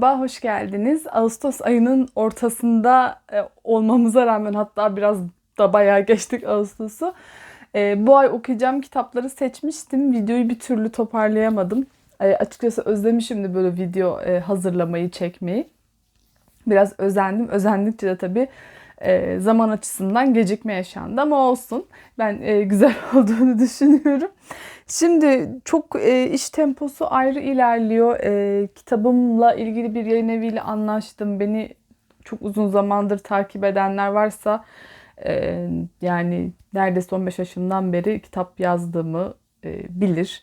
merhaba, hoş geldiniz. Ağustos ayının ortasında e, olmamıza rağmen hatta biraz da bayağı geçtik Ağustos'u. E, bu ay okuyacağım kitapları seçmiştim. Videoyu bir türlü toparlayamadım. E, açıkçası özlemişim de böyle video e, hazırlamayı, çekmeyi. Biraz özendim. Özendikçe de tabii e, zaman açısından gecikme yaşandı ama olsun. Ben e, güzel olduğunu düşünüyorum. Şimdi çok e, iş temposu ayrı ilerliyor. E, kitabımla ilgili bir yayın eviyle anlaştım. Beni çok uzun zamandır takip edenler varsa e, yani neredeyse 15 yaşından beri kitap yazdığımı e, bilir.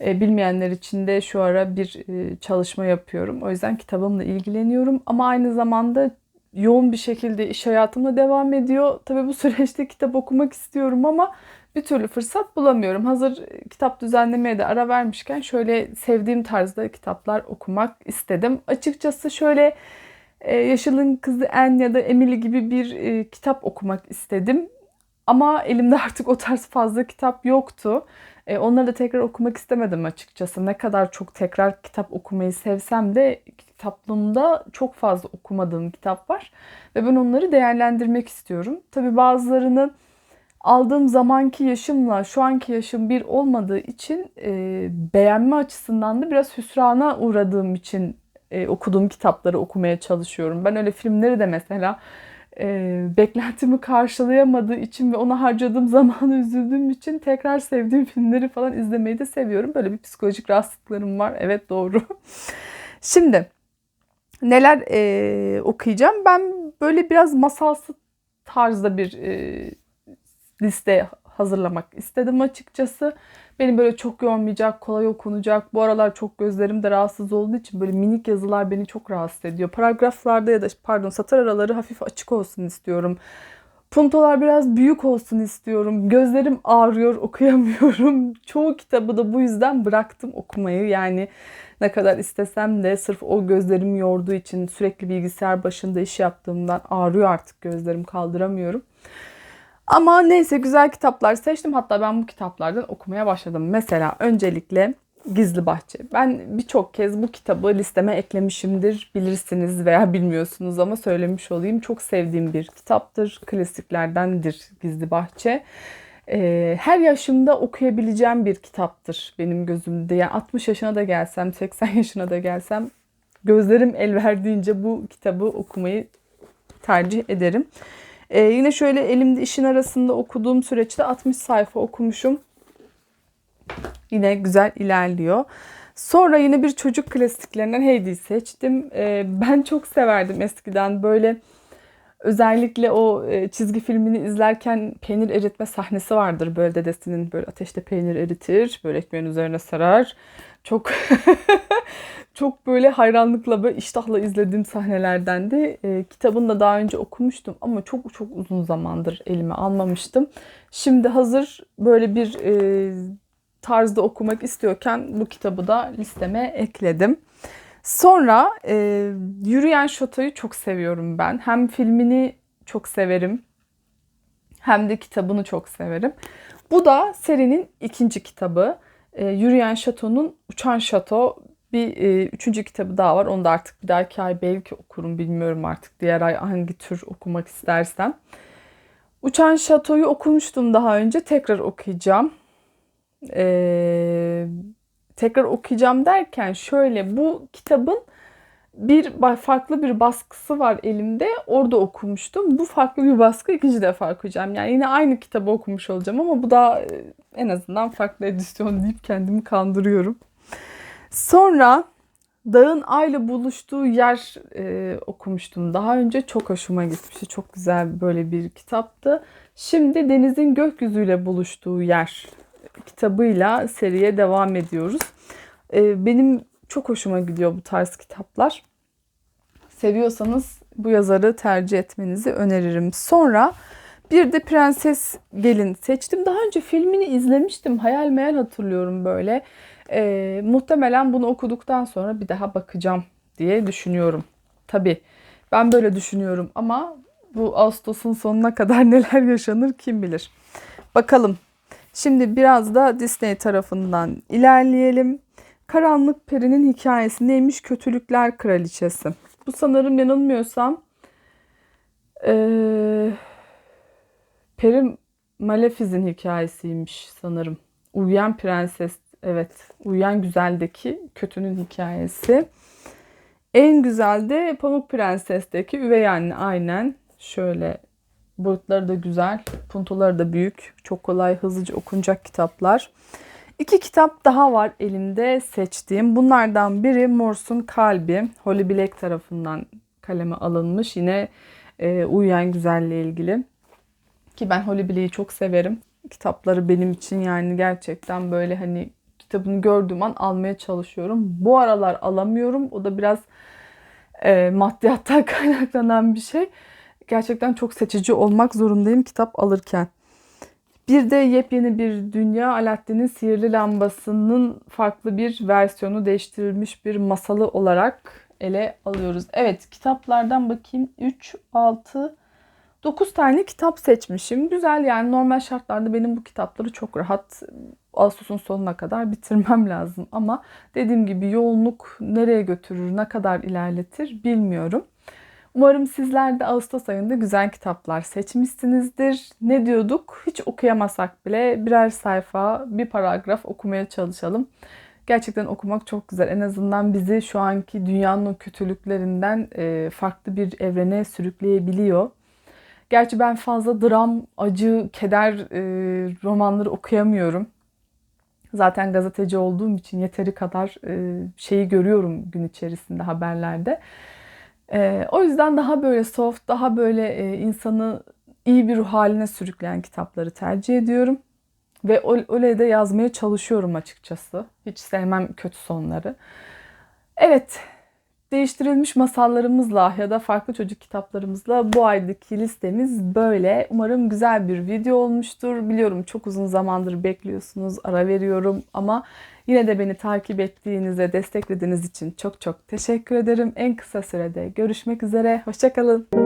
E, bilmeyenler için de şu ara bir e, çalışma yapıyorum. O yüzden kitabımla ilgileniyorum. Ama aynı zamanda yoğun bir şekilde iş hayatımla devam ediyor. Tabii bu süreçte kitap okumak istiyorum ama bir türlü fırsat bulamıyorum. Hazır kitap düzenlemeye de ara vermişken şöyle sevdiğim tarzda kitaplar okumak istedim. Açıkçası şöyle e, Yaşıl'ın kızı Anne ya da Emily gibi bir e, kitap okumak istedim. Ama elimde artık o tarz fazla kitap yoktu. E, onları da tekrar okumak istemedim açıkçası. Ne kadar çok tekrar kitap okumayı sevsem de kitaplığımda çok fazla okumadığım kitap var. Ve ben onları değerlendirmek istiyorum. Tabii bazılarını aldığım zamanki yaşımla şu anki yaşım bir olmadığı için e, beğenme açısından da biraz hüsrana uğradığım için e, okuduğum kitapları okumaya çalışıyorum. Ben öyle filmleri de mesela e, beklentimi karşılayamadığı için ve ona harcadığım zamanı üzüldüğüm için tekrar sevdiğim filmleri falan izlemeyi de seviyorum. Böyle bir psikolojik rahatsızlıklarım var. Evet doğru. Şimdi neler e, okuyacağım? Ben böyle biraz masalsı tarzda bir e, liste hazırlamak istedim açıkçası. Beni böyle çok yormayacak, kolay okunacak. Bu aralar çok gözlerim de rahatsız olduğu için böyle minik yazılar beni çok rahatsız ediyor. Paragraflarda ya da pardon satır araları hafif açık olsun istiyorum. Puntolar biraz büyük olsun istiyorum. Gözlerim ağrıyor, okuyamıyorum. Çoğu kitabı da bu yüzden bıraktım okumayı. Yani ne kadar istesem de sırf o gözlerim yorduğu için sürekli bilgisayar başında iş yaptığımdan ağrıyor artık gözlerim kaldıramıyorum. Ama neyse güzel kitaplar seçtim. Hatta ben bu kitaplardan okumaya başladım. Mesela öncelikle Gizli Bahçe. Ben birçok kez bu kitabı listeme eklemişimdir. Bilirsiniz veya bilmiyorsunuz ama söylemiş olayım. Çok sevdiğim bir kitaptır. Klasiklerdendir Gizli Bahçe. Ee, her yaşımda okuyabileceğim bir kitaptır benim gözümde. Yani 60 yaşına da gelsem, 80 yaşına da gelsem gözlerim el verdiğince bu kitabı okumayı tercih ederim. Ee, yine şöyle elimde işin arasında okuduğum süreçte 60 sayfa okumuşum. Yine güzel ilerliyor. Sonra yine bir çocuk klasiklerinden Heidi'yi seçtim. Ee, ben çok severdim eskiden böyle özellikle o e, çizgi filmini izlerken peynir eritme sahnesi vardır. Böyle dedesinin böyle ateşte peynir eritir, böyle ekmeğin üzerine sarar. Çok çok böyle hayranlıkla böyle iştahla izlediğim sahnelerden de e, kitabını da daha önce okumuştum ama çok çok uzun zamandır elime almamıştım. Şimdi hazır böyle bir e, tarzda okumak istiyorken bu kitabı da listeme ekledim. Sonra e, Yürüyen Şato'yu çok seviyorum ben. Hem filmini çok severim hem de kitabını çok severim. Bu da serinin ikinci kitabı. E, Yürüyen Şato'nun Uçan Şato bir e, üçüncü kitabı daha var. Onu da artık bir dahaki ay belki okurum bilmiyorum artık. Diğer ay hangi tür okumak istersem. Uçan Şato'yu okumuştum daha önce. Tekrar okuyacağım. Ee, tekrar okuyacağım derken şöyle bu kitabın bir farklı bir baskısı var elimde. Orada okumuştum. Bu farklı bir baskı ikinci defa okuyacağım. Yani yine aynı kitabı okumuş olacağım ama bu da en azından farklı edisyon deyip kendimi kandırıyorum. Sonra Dağın Ay'la buluştuğu yer e, okumuştum. Daha önce çok hoşuma gitmişti. Çok güzel böyle bir kitaptı. Şimdi Deniz'in gökyüzüyle buluştuğu yer kitabıyla seriye devam ediyoruz. E, benim çok hoşuma gidiyor bu tarz kitaplar. Seviyorsanız bu yazarı tercih etmenizi öneririm. Sonra bir de Prenses Gelin seçtim. Daha önce filmini izlemiştim. Hayal meyal hatırlıyorum böyle. Ee, muhtemelen bunu okuduktan sonra bir daha bakacağım diye düşünüyorum. Tabii ben böyle düşünüyorum ama bu Ağustos'un sonuna kadar neler yaşanır kim bilir. Bakalım. Şimdi biraz da Disney tarafından ilerleyelim. Karanlık Peri'nin hikayesi neymiş? Kötülükler Kraliçesi. Bu sanırım yanılmıyorsam ee, Peri Malefiz'in hikayesiymiş sanırım. Uyuyan Prenses, evet. Uyuyan Güzel'deki kötünün hikayesi. En güzel de Pamuk Prenses'teki üvey anne aynen. Şöyle boyutları da güzel, puntoları da büyük. Çok kolay, hızlıca okunacak kitaplar. İki kitap daha var elimde seçtiğim. Bunlardan biri Morse'un Kalbi. Holly Black tarafından kaleme alınmış. Yine e, Uyuyan Güzel'le ilgili. Ki ben Holly Black'i çok severim. Kitapları benim için yani gerçekten böyle hani kitabını gördüğüm an almaya çalışıyorum. Bu aralar alamıyorum. O da biraz e, maddiyattan kaynaklanan bir şey. Gerçekten çok seçici olmak zorundayım kitap alırken. Bir de yepyeni bir dünya Alaaddin'in sihirli lambasının farklı bir versiyonu değiştirilmiş bir masalı olarak ele alıyoruz. Evet kitaplardan bakayım 3, 6, 9 tane kitap seçmişim. Güzel yani normal şartlarda benim bu kitapları çok rahat Ağustos'un sonuna kadar bitirmem lazım. Ama dediğim gibi yoğunluk nereye götürür, ne kadar ilerletir bilmiyorum. Umarım sizler de Ağustos ayında güzel kitaplar seçmişsinizdir. Ne diyorduk? Hiç okuyamasak bile birer sayfa, bir paragraf okumaya çalışalım. Gerçekten okumak çok güzel. En azından bizi şu anki dünyanın kötülüklerinden e, farklı bir evrene sürükleyebiliyor. Gerçi ben fazla dram, acı, keder e, romanları okuyamıyorum. Zaten gazeteci olduğum için yeteri kadar e, şeyi görüyorum gün içerisinde haberlerde. E, o yüzden daha böyle soft, daha böyle e, insanı iyi bir ruh haline sürükleyen kitapları tercih ediyorum. Ve öyle de yazmaya çalışıyorum açıkçası. Hiç sevmem kötü sonları. Evet, değiştirilmiş masallarımızla ya da farklı çocuk kitaplarımızla bu aydaki listemiz böyle. Umarım güzel bir video olmuştur. Biliyorum çok uzun zamandır bekliyorsunuz, ara veriyorum ama yine de beni takip ettiğinize, desteklediğiniz için çok çok teşekkür ederim. En kısa sürede görüşmek üzere. Hoşçakalın.